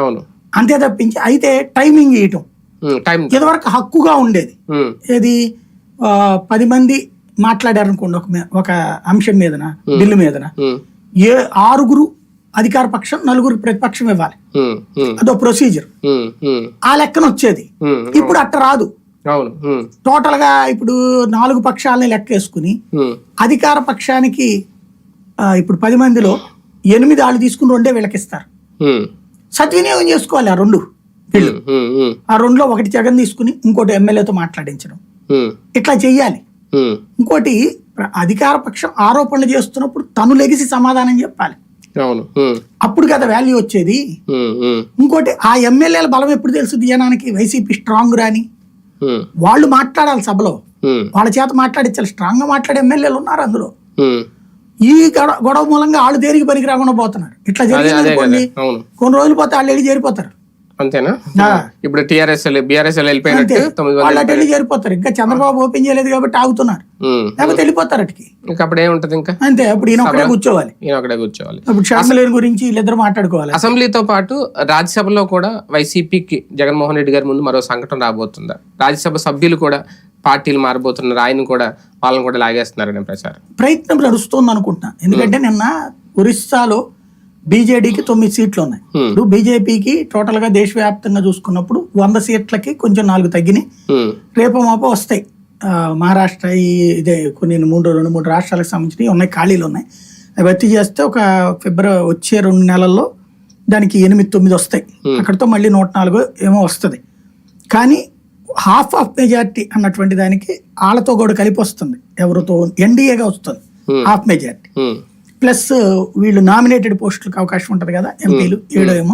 అవును. అంతే తప్పించి అయితే టైమింగ్ ఇయటం ఉమ్, టైం. ఇదివరకు హక్కుగా ఉండేది. ఏది? పది మంది మాట్లాడారనుకోండి ఒక ఒక అంశం మీదన బిల్లు మీదన. ఏ ఆరుగురు అధికార పక్షం నలుగురు ప్రతిపక్షం ఇవ్వాలి. అదో ప్రొసీజర్. ఆ లెక్కన వచ్చేది. ఇప్పుడు అట్ట రాదు. టోటల్గా ఇప్పుడు నాలుగు పక్షాలని లెక్కేసుకుని అధికార పక్షానికి ఇప్పుడు పది మందిలో ఎనిమిది వాళ్ళు తీసుకుని రెండే వీళ్ళకి ఇస్తారు ఉమ్, సద్వినియోగం చేసుకోవాలి ఆ రెండు వీళ్ళు. ఆ రెండులో ఒకటి జగన్ తీసుకుని ఇంకోటి ఎమ్మెల్యేతో మాట్లాడించడం. ఇట్లా చెయ్యాలి. ఇంకోటి అధికార పక్షం ఆరోపణలు చేస్తున్నప్పుడు తను లెగిసి సమాధానం చెప్పాలి. అప్పుడు కదా వాల్యూ వచ్చేది. ఇంకోటి ఆ ఎమ్మెల్యేల బలం ఎప్పుడు తెలుస్తుంది జనానికి? వైసీపీ స్ట్రాంగ్ రాని. వాళ్ళు మాట్లాడాలి సభలో. వాళ్ళ చేత మాట్లాడించాలి స్ట్రాంగ్గా మాట్లాడే ఎమ్మెల్యేలు ఉన్నారు అందులో. ఈ గొడవ గొడవ మూలంగా వాళ్ళు దేనికి పనికి రాకుండా పోతున్నారు? ఇట్లా జరిగింది కొన్ని రోజులు పోతే వాళ్ళు వెళ్ళి చేరిపోతారు. అంతేనా. ఇప్పుడు టిఆర్ఎస్ బీఆర్ఎస్ వెళ్ళిపోయినట్టు వాళ్ళు అటు వెళ్ళి చేరిపోతారు. ఇంకా చంద్రబాబు ఓపెన్ చేయలేదు కాబట్టి ఆగుతున్నారు. లేకపోతే వెళ్ళిపోతారు అటుకి. ఇంకా అప్పుడు ఏముంటది ఇంకా. అంతే అప్పుడు ఈయన ఒక్కడే కూర్చోవాలి. ఈయన అక్కడే కూర్చోవాలి. అప్పుడు షర్మిలేని గురించి వీళ్ళిద్దరు మాట్లాడుకోవాలి. అసెంబ్లీతో పాటు రాజ్యసభలో కూడా వైసీపీకి జగన్మోహన్ రెడ్డి గారి ముందు మరో సంఘటన రాబోతుందా? రాజ్యసభ సభ్యులు కూడా పార్టీలు మారబోతున్నారు ఆయన కూడా వాళ్ళని కూడా లాగేస్తున్నారనే ప్రచారం. ప్రయత్నం నడుస్తుంది అనుకుంటున్నా ఎందుకంటే నిన్న ఒరిస్సాలో బీజేడీకి తొమ్మిది సీట్లు ఉన్నాయి. Hmm. ఇప్పుడు బీజేపీకి టోటల్గా దేశవ్యాప్తంగా చూసుకున్నప్పుడు వంద సీట్లకి కొంచెం నాలుగు తగ్గినాయి. ఉమ్, రేపు మాపో వస్తాయి. మహారాష్ట్ర ఈ ఇదే కొన్ని మూడు రెండు మూడు రాష్ట్రాలకు సంబంధించినవి ఉన్నాయి ఖాళీలు ఉన్నాయి. అవి భర్తీ చేస్తే ఒక ఫిబ్రవరి వచ్చే రెండు నెలల్లో దానికి ఎనిమిది తొమ్మిది వస్తాయి. అక్కడితో మళ్ళీ నూట నాలుగు ఏమో వస్తుంది. కానీ హాఫ్ ఆఫ్ మెజారిటీ అన్నటువంటి దానికి వాళ్ళతో కూడా కలిపి వస్తుంది. ఎవరితో? ఎన్డీఏగా వస్తుంది. Half majority. ప్లస్ వీళ్ళు నామినేటెడ్ పోస్టులకు అవకాశం ఉంటుంది కదా ఎంపీలు ఏడో ఏమో.